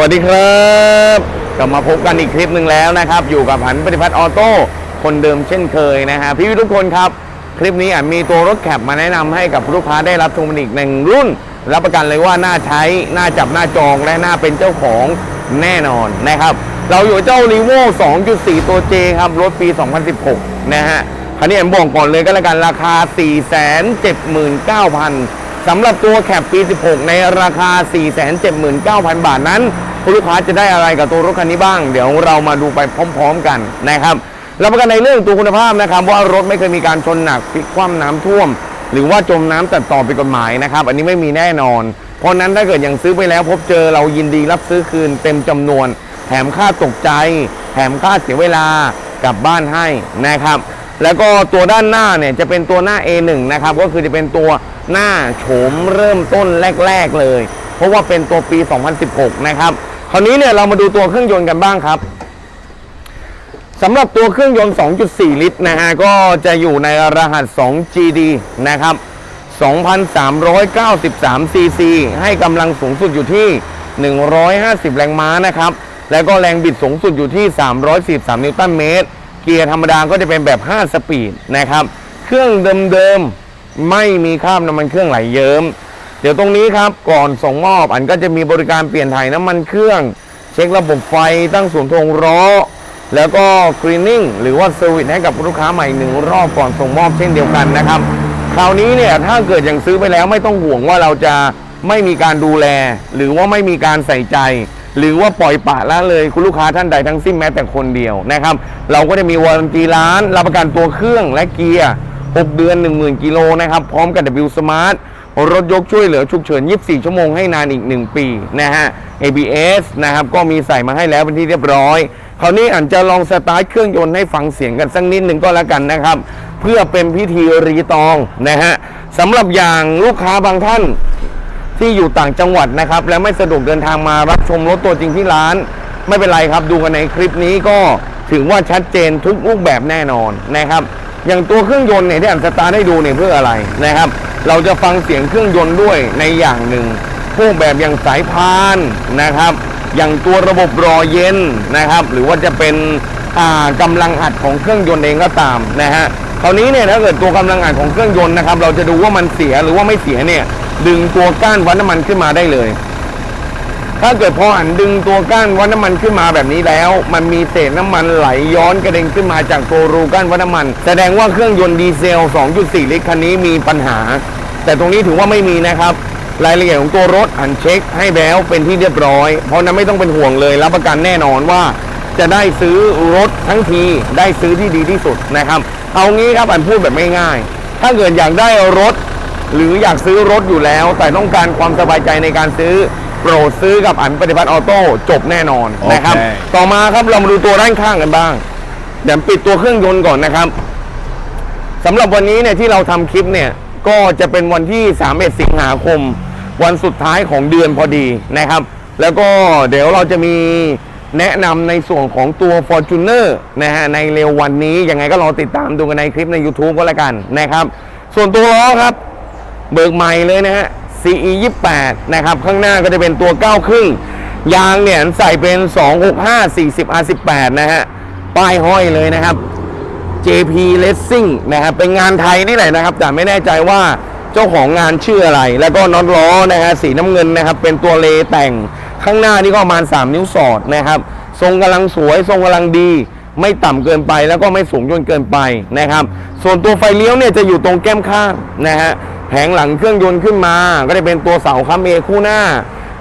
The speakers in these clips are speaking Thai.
วัสดีครับกลับมาพบกันอีกคลิปหนึ่งแล้วนะครับ อยู่กับหันปฏิพัฒน์ออโต้คนเดิมเช่นเคยนะฮะพี่ทุกคนครับ คลิปนี้อะมีตัวรถแคปมาแนะนำให้กับลูกค้าได้รับชมกันอีกหนึ่งรุ่น รับประกันเลยว่าน่าใช้ น่าจับ น่าจองและน่าเป็นเจ้าของแน่นอนนะครับ เราอยู่เจ้า r ีโว2.4 ตัว J ครับ รถปี 2016 นะฮะคันนี้แอมบอกก่อนเลยก็แล้วกันราคา 479,000 สำหรับตัวแคปปี 16 ในราคา 479,000 บาทนั้นคุณลูกค้าจะได้อะไรกับตัวรถคันนี้บ้าง เดี๋ยวเรามาดูไปพร้อม ๆ กันนะครับรับประกันในเรื่องตัวคุณภาพนะครับ ว่ารถไม่เคยมีการชนหนักพลิกคว่ำน้ำท่วม หรือว่าจมน้ำตัดต่อผิดกฎหมายนะครับ อันนี้ไม่มีแน่นอน เพราะนั้นถ้าเกิดยังซื้อไปแล้วพบเจอเรายินดีรับซื้อคืนเต็มจำนวน แถมค่าตกใจ แถมค่าเสียเวลากลับบ้านให้นะครับ แล้วก็ตัวด้านหน้าเนี่ยจะเป็นตัวหน้า A1 นะครับก็คือจะเป็นตัวหน้าโฉมเริ่มต้นแรก ๆเลย เพราะว่าเป็นตัวปี 2016 นะครับคราวนี้เนี่ยเรามาดูตัวเครื่องยนต์กันบ้างครับสำหรับตัวเครื่องยนต์ 2.4 ลิตรนะฮะก็จะอยู่ในรหัส 2GD นะครับ 2,393ซีซีให้กำลังสูงสุดอยู่ที่ 150 แรงม้านะครับ แล้วก็แรงบิดสูงสุดอยู่ที่ 343 นิวตันเมตร เกียร์ธรรมดาก็จะเป็นแบบ 5 สปีดนะครับ เครื่องเดิมๆไม่มีคราบน้ำมันเครื่องไหลเยิ้มเดี๋ยวตรงนี้ครับก่อนส่งมอบอันก็จะมีบริการเปลี่ยนถ่ายน้ำมันเครื่อง เช็คระบบไฟตั้งศูนย์ทงล้อแล้วก็กรีนนิ่งหรือว่าเซอร์วิสให้กับลูกค้าใหม่หนึ่งรอบก่อนส่งมอบเช่นเดียวกันนะครับ คราวนี้เนี่ยถ้าเกิดยังซื้อไปแล้วไม่ต้องห่วงว่าเราจะไม่มีการดูแล หรือว่าไม่มีการใส่ใจ หรือว่าปล่อยปะละเลยคุณลูกค้าท่านใดทั้งสิ้นแม้แต่คนเดียวนะครับ เราก็จะมีวารันตีร้าน รับประกันตัวเครื่องและเกียร์ 6 เดือน 10,000 กิโลนะครับ พร้อมกับ W Smart รถยกช่วยเหลือฉุกเฉิน 24 ชั่วโมงให้นานอีก 1 ปีนะฮะ ABS นะครับ ก็มีใส่มาให้แล้วเป็นที่เรียบร้อย คราวนี้อันจะลองสตาร์ทเครื่องยนต์ให้ฟังเสียงกันสักนิดหนึ่งก็แล้วกันนะครับ เพื่อเป็นพิธีรีตองนะฮะสำหรับอย่างลูกค้าบางท่าน ที่อยู่ต่างจังหวัดนะครับ และไม่สะดวกเดินทางมารับชมรถตัวจริงที่ร้าน ไม่เป็นไรครับ ดูกันในคลิปนี้ก็ถือว่าชัดเจนทุกรูปแบบแน่นอนนะครับ อย่างตัวเครื่องยนต์เนี่ยที่อันสตาร์ทให้ดูเนี่ยเพื่ออะไรนะครับ เราจะฟังเสียงเครื่องยนต์ด้วยในอย่างหนึ่งพวกแบบอย่างสายพานนะครับ อย่างตัวระบบรอเย็นนะครับ หรือว่าจะเป็นอ่ากำลังอัดของเครื่องยนต์เองก็ตามนะฮะคราวนี้เนี่ยถ้าเกิดตัวกำลังอัดของเครื่องยนต์นะครับ เราจะดูว่ามันเสียหรือว่าไม่เสียเนี่ย ดึงตัวก้านวัดน้ำมันขึ้นมาได้เลย ถ้าเกิดพออันดึงตัวก้านวัดน้ำมันขึ้นมาแบบนี้แล้ว มันมีเศษน้ำมันไหลย้อนกระเด็นขึ้นมาจากตัวรูก้านวัดน้ำมัน แสดงว่าเครื่องยนต์ดีเซล 2.4 ลิตรคันนี้มีปัญหา แต่ตรงนี้ถือว่าไม่มีนะครับ รายละเอียดของตัวรถอันเช็คให้แล้วเป็นที่เรียบร้อย เพราะนั้นไม่ต้องเป็นห่วงเลยรับประกันแน่นอนว่าจะได้ซื้อรถทั้งทีได้ซื้อที่ดีที่สุดนะครับ เอางี้ครับอันพูดแบบไม่ง่ายๆถ้าเกิดอยากได้รถ หรืออยากซื้อรถอยู่แล้ว แต่ต้องการความสบายใจในการซื้อโปรดซื้อกับอันปฏิพัฒน์ออโต้จบแน่นอนนะครับ โอเค ต่อมาครับเรามาดูตัวด้านข้างกันบ้างเดี๋ยวปิดตัวเครื่องยนต์ก่อนนะครับสำหรับวันนี้เนี่ยที่เราทำคลิปเนี่ยก็จะเป็นวันที่ 31 สิงหาคม วันสุดท้ายของเดือนพอดีนะครับ แล้วก็เดี๋ยวเราจะมีแนะนำในส่วนของตัว Fortuner นะฮะในเร็ววันนี้ยังไงก็รอติดตามดูกันในคลิปใน YouTube ก็แล้วกันนะครับ ส่วนตัวล้อครับ เบิกใหม่เลยนะฮะ CE 28นะครับข้างหน้าก็จะเป็นตัว9ครึ่งยางเนี่ยใส่เป็น 265 40 R18 นะฮะป้ายห้อยเลยนะครับ JP Racing นะครับเป็นงานไทยนี่แหละนะครับ แต่ไม่แน่ใจว่าเจ้าของงานชื่ออะไร แล้วก็น็อตล้อนะฮะสีน้ำเงินนะครับ เป็นตัวเลแต่งข้างหน้านี่ก็ประมาณ 3 นิ้วสอดนะครับ ทรงกำลังสวย ทรงกำลังดี ไม่ต่ำเกินไปแล้วก็ไม่สูงจนเกินไปนะครับ ส่วนตัวไฟเลี้ยวเนี่ยจะอยู่ตรงแก้มข้างนะฮะ แผงหลังเครื่องยนต์ขึ้นมา ก็จะเป็นตัวเสาค้ำเอคู่หน้า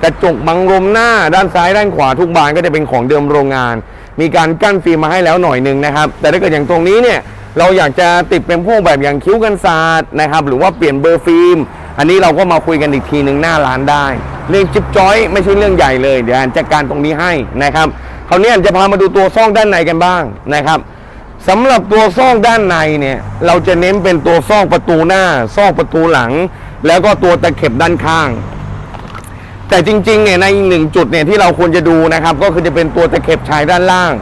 กระจกบังลมหน้า ด้านซ้ายด้านขวาทุกบานก็จะเป็นของเดิมโรงงาน มีการกั้นฟิล์มมาให้แล้วหน่อยหนึ่งนะครับ แต่ถ้าเกิดอย่างตรงนี้เนี่ยเราอยากจะติดเป็นพวกแบบอย่างคิ้วกันศาสตร์นะครับ หรือว่าเปลี่ยนเบอร์ฟิล์มอันนี้เราก็มาคุยกันอีกทีหนึ่งหน้าร้านได้ เรื่องจิ๊บจ้อยไม่ใช่เรื่องใหญ่เลย เดี๋ยวอันจัดการตรงนี้ให้นะครับคราวนี้จะพามาดูตัวซ่องด้านในกันบ้างนะครับ สำหรับตัวซ่องด้านในเนี่ย เราจะเน้นเป็นตัวซ่องประตูหน้าซ่องประตูหลัง แล้วก็ตัวตะเข็บด้านข้าง แต่จริงๆเนี่ยในอีกหนึ่งจุดเนี่ยที่เราควรจะดูนะครับ ก็คือจะเป็นตัวตะเข็บชายด้านล่าง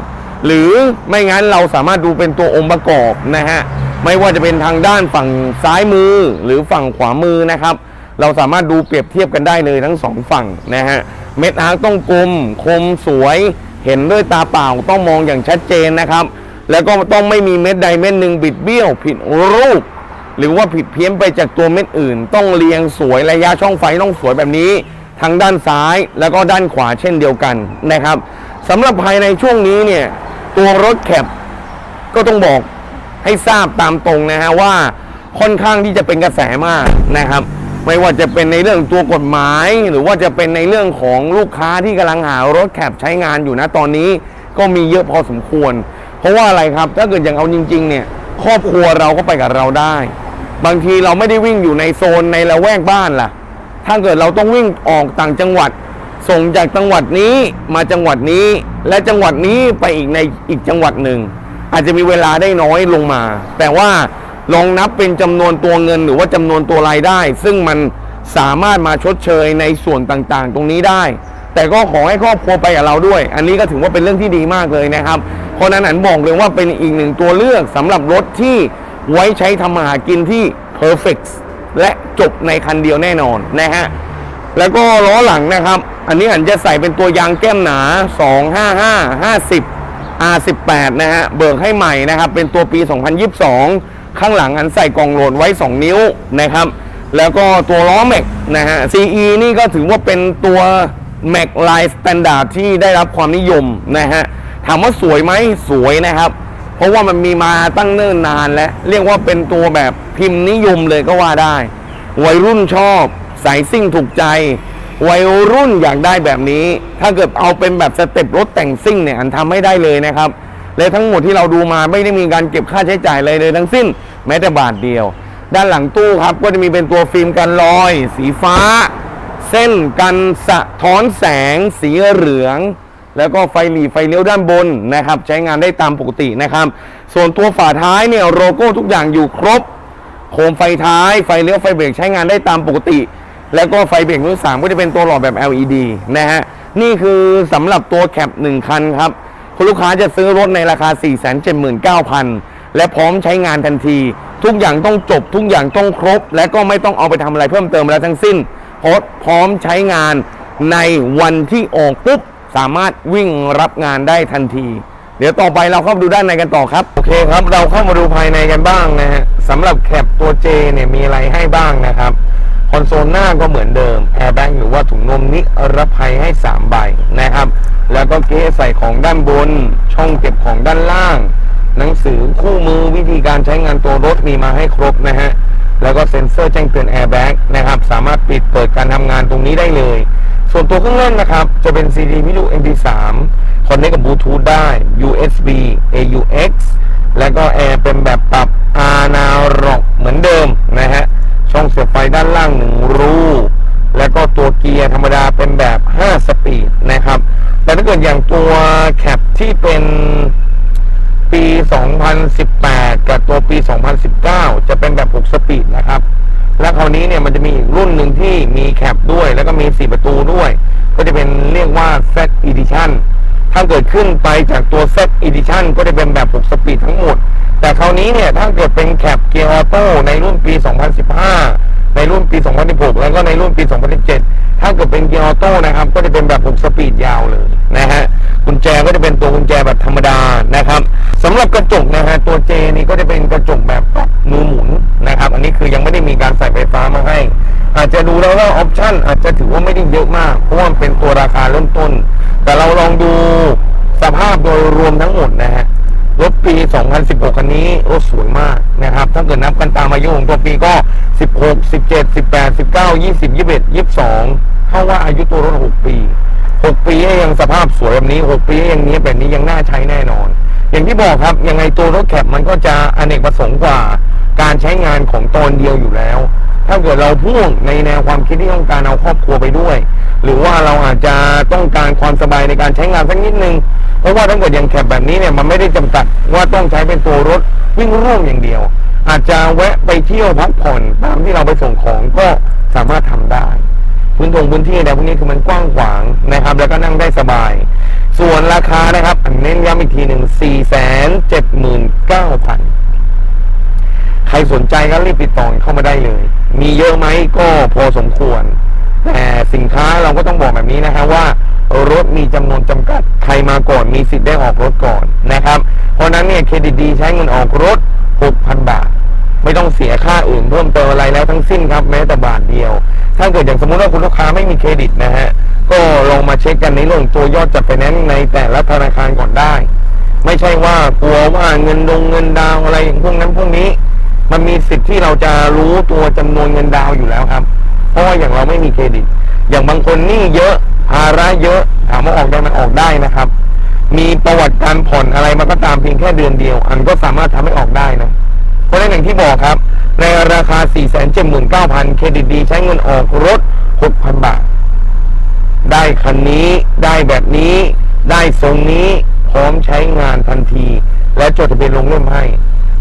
หรือไม่งั้นเราสามารถดูเป็นตัวองค์ประกอบนะฮะไม่ว่าจะเป็นทางด้านฝั่งซ้ายมือหรือฝั่งขวามือนะครับ เราสามารถดูเปรียบเทียบกันได้เลยทั้งสองฝั่งนะฮะเม็ดอาร์ต้องกลมคมสวย เห็นด้วยตาเปล่าต้องมองอย่างชัดเจนนะครับ แล้วก็ต้องไม่มีเม็ดใดเม็ดหนึ่งบิดเบี้ยว ผิดรูป หรือว่าผิดเพี้ยนไปจากตัวเม็ดอื่น ต้องเรียงสวยระยะช่องไฟต้องสวยแบบนี้ ทั้งด้านซ้ายแล้วก็ด้านขวาเช่นเดียวกันนะครับสำหรับภายในช่วงนี้เนี่ยตัวรถแคปก็ต้องบอกให้ทราบตามตรงนะฮะว่าค่อนข้างที่จะเป็นกระแสมากนะครับ ไม่ว่าจะเป็นในเรื่องตัวกฎหมาย หรือว่าจะเป็นในเรื่องของลูกค้าที่กำลังหารถแคปใช้งานอยู่นะตอนนี้ก็มีเยอะพอสมควร เพราะว่าอะไรครับ ถ้าเกิดอย่างเอาจริง ๆ เนี่ย ครอบครัวเราก็ไปกับเราได้ บางทีเราไม่ได้วิ่งอยู่ในโซนในละแวกบ้านล่ะ ถ้าเกิดเราต้องวิ่งออกต่างจังหวัด ส่งจากจังหวัดนี้มาจังหวัดนี้ และจังหวัดนี้ไปอีกในอีกจังหวัดหนึ่ง อาจจะมีเวลาได้น้อยลงมา แต่ว่าลองนับเป็นจำนวนตัวเงินหรือว่าจำนวนตัวรายได้ ซึ่งมันสามารถมาชดเชยในส่วนต่างๆ ตรงนี้ได้ แต่ก็ขอให้ครอบครัวไปกับเราด้วย อันนี้ก็ถือว่าเป็นเรื่องที่ดีมากเลยนะครับ ราะนั้นอันบอกเลยว่าเป็นอีกหนึ่งตัวเลือกสำหรับรถที่ไว้ใช้ทำมาหากินที่ perfect และจบในคันเดียวแน่นอนนะฮะ แล้วก็ล้อหลังนะครับ อันนี้อันจะใส่เป็นตัวยางแก้มหนา 255 50 R18 นะฮะ เบิกให้ใหม่นะครับ เป็นตัวปี 2022 ข้างหลังอันใส่กล่องโหลดไว้ 2 นิ้วนะครับ แล้วก็ตัวล้อแม็กนะฮะ CE นี่ก็ถือว่าเป็นตัวแม็กไลน์สแตนดาร์ดที่ได้รับความนิยมนะฮะ ถามว่าสวยไหมสวยนะครับ เพราะว่ามันมีมาตั้งเนิ่นนานแล้ว เรียกว่าเป็นตัวแบบพิมพ์นิยมเลยก็ว่าได้ วัยรุ่นชอบ สายซิ่งถูกใจ วัยรุ่นอยากได้แบบนี้ ถ้าเกิดเอาเป็นแบบสเต็ปรถแต่งซิ่งเนี่ยอันทำให้ได้เลยนะครับและทั้งหมดที่เราดูมาไม่ได้มีการเก็บค่าใช้จ่ายเลยเลยทั้งสิ้น แม้แต่บาทเดียว ด้านหลังตู้ครับก็จะมีเป็นตัวฟิล์มกันรอย สีฟ้า เส้นกันสะท้อนแสง สีเหลือง แล้วก็ไฟหลีไฟเลี้ยวด้านบนนะครับ ใช้งานได้ตามปกตินะครับ ส่วนตัวฝาท้ายเนี่ยโลโก้ทุกอย่างอยู่ครบ โคมไฟท้ายไฟเลี้ยวไฟเบรกใช้งานได้ตามปกติ แล้วก็ไฟเบรกรุ่นสามก็จะเป็นตัวหลอดแบบ LED นะฮะนี่คือสำหรับตัวแคป1คันครับ คุณลูกค้าจะซื้อรถในราคา 479,000 และพร้อมใช้งานทันที ทุกอย่างต้องจบ ทุกอย่างต้องครบ และก็ไม่ต้องเอาไปทำอะไรเพิ่มเติมแล้วทั้งสิ้นพร้อมใช้งานในวันที่ออกปุ๊บ สามารถวิ่งรับงานได้ทันที เดี๋ยวต่อไปเราเข้ามาดูด้านในกันต่อครับโอเคครับเราเข้ามาดูภายในกันบ้างนะฮะสำหรับแคปตัว J เนี่ยมีอะไรให้บ้างนะครับคอนโซลหน้าก็เหมือนเดิมแอร์แบ็กหรือว่าถุงลมนิรภัยให้ 3 ใบนะครับ แล้วก็เก๊ใส่ของด้านบน ช่องเก็บของด้านล่าง หนังสือคู่มือวิธีการใช้งานตัวรถมีมาให้ครบนะฮะแล้วก็เซ็นเซอร์แจ้งเตือนแอร์แบ็กนะครับ สามารถปิดเปิดการทำงานตรงนี้ได้เลย ส่วนตัวเครื่องเล่นนะครับ จะเป็น CD มิดู MP3 คอนเนคกับบลูทูธได้ USB AUX แล้วก็แอร์เป็นแบบปรับ Analog เหมือนเดิมนะฮะ ช่องเสียบไฟด้านล่างหนึ่งรูแล้วก็ตัวเกียร์ธรรมดาเป็นแบบ 5 สปีดนะครับ แต่ถ้าเกิดอย่างตัวแคปที่เป็นปี 2018 กับตัวปี 2019 จะเป็นแบบ 6 สปีดนะครับ คราวนี้เนี่ยมันจะมีอีกรุ่นหนึ่งที่มีแคปด้วย แล้วก็มี 4 ประตูด้วย ก็จะเป็นเรียกว่า Z Edition ถ้าเกิดขึ้นไปจากตัว Z Edition ก็จะเป็นแบบ6สปีดทั้งหมด แต่คราวนี้เนี่ยถ้าเกิดเป็นแคปเกียร์ออโต้ในรุ่นปี 2015 ในรุ่นปี 2016 แล้วก็ในรุ่นปี 2017 ถ้าเกิดเป็นเกียร์ออโต้นะครับ ก็จะเป็นแบบ6สปีดยาวเลยนะฮะกุญแจก็จะเป็นตัวกุญแจแบบธรรมดา สำหรับกระจกนะฮะตัว J นี่ก็จะเป็นกระจกแบบมือหมุนนะครับ อันนี้คือยังไม่ได้มีการใส่ไฟฟ้ามาให้ อาจจะดูแล้วว่าออปชั่นอาจจะถือว่าไม่ได้เยอะมากเพราะว่าเป็นตัวราคาเริ่มต้น แต่เราลองดูสภาพโดยรวมทั้งหมดนะฮะรถปี 2016 คันนี้รถสวยมากนะครับ ถ้าเกิดนับกันตามอายุของตัวปีก็ 16 17 18 19 20 21 22เท่าว่าอายุตัวรถ 6 ปี 6 ปีให้ยังสภาพสวยแบบนี้ 6 ปีให้ยังนี้แบบนี้ยังน่าใช้แน่นอน อย่างที่บอกครับยังไงตัวรถแคปมันก็จะอเนกประสงค์กว่าการใช้งานของตนเดียวอยู่แล้ว ถ้าเกิดเราพ่วงในแนวความคิดที่ต้องการเอาครอบครัวไปด้วย หรือว่าเราอาจจะต้องการความสบายในการใช้งานสักนิดนึงเพราะว่าถ้าเกิดอย่างแคปแบบนี้เนี่ยมันไม่ได้จำกัดว่าต้องใช้เป็นตัวรถวิ่งร่วมอย่างเดียว อาจจะแวะไปเที่ยวพักผ่อนตามที่เราไปส่งของก็สามารถทำได้พื้นตรงพื้นที่อะไรพวกนี้คือมันกว้างขวางนะครับ แล้วก็นั่งได้สบาย ส่วนราคานะครับอันเน้นย้ำอีกทีหนึ่งสี่แสนเจ็ดหมื่นเก้าพันใครสนใจก็รีบติดต่อเข้ามาได้เลย มีเยอะไหมก็พอสมควร แต่สินค้าเราก็ต้องบอกแบบนี้นะครับว่ารถมีจำนวนจำกัด ใครมาก่อนมีสิทธิ์ได้ออกรถก่อนนะครับ เพราะฉะนั้นเนี่ยเครดิตดีใช้เงินออกรถ 6,000 บาท ไม่ต้องเสียค่าอื่นเพิ่มเติมอะไรแล้วทั้งสิ้นครับแม้แต่บาทเดียว ถ้าเกิดอย่างสมมุติว่าคุณลูกค้าไม่มีเครดิตนะฮะ ก็ลองมาเช็คกันในเรื่องตัวยอดจัดไฟแนนซ์ในแต่ละธนาคารก่อนได้ ไม่ใช่ว่ากลัวว่าเงินดงเงินดาวอะไรอย่างพวกนั้นพวกนี้ มันมีสิทธิ์ที่เราจะรู้ตัวจำนวนเงินดาวอยู่แล้วครับ เพราะว่าอย่างเราไม่มีเครดิต อย่างบางคนหนี้เยอะภาระเยอะถามว่าออกได้ไหมออกได้นะครับ มีประวัติการผ่อนอะไรมาก็ตามเพียงแค่เดือนเดียว อันก็สามารถทำให้ออกได้นะเพราะฉะนั้นอย่างที่บอกครับ ในราคา 479,000 เครดิตดีใช้เงินออกรถ 6,000 บาท ได้คันนี้ ได้แบบนี้ ได้ทรงนี้ พร้อมใช้งานทันที และจดทะเบียนลงเล่มให้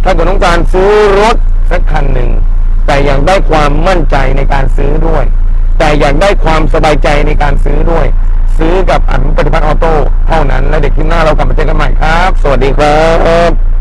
ถ้าเกิดต้องการซื้อรถสักคันหนึ่ง แต่อยากได้ความมั่นใจในการซื้อด้วย แต่อยากได้ความสบายใจในการซื้อด้วย ซื้อกับอันปฏิพัฒน์ออโต้เท่านั้น และเด็กที่หน้าเรากลับมาเจอกันใหม่ครับ สวัสดีครับ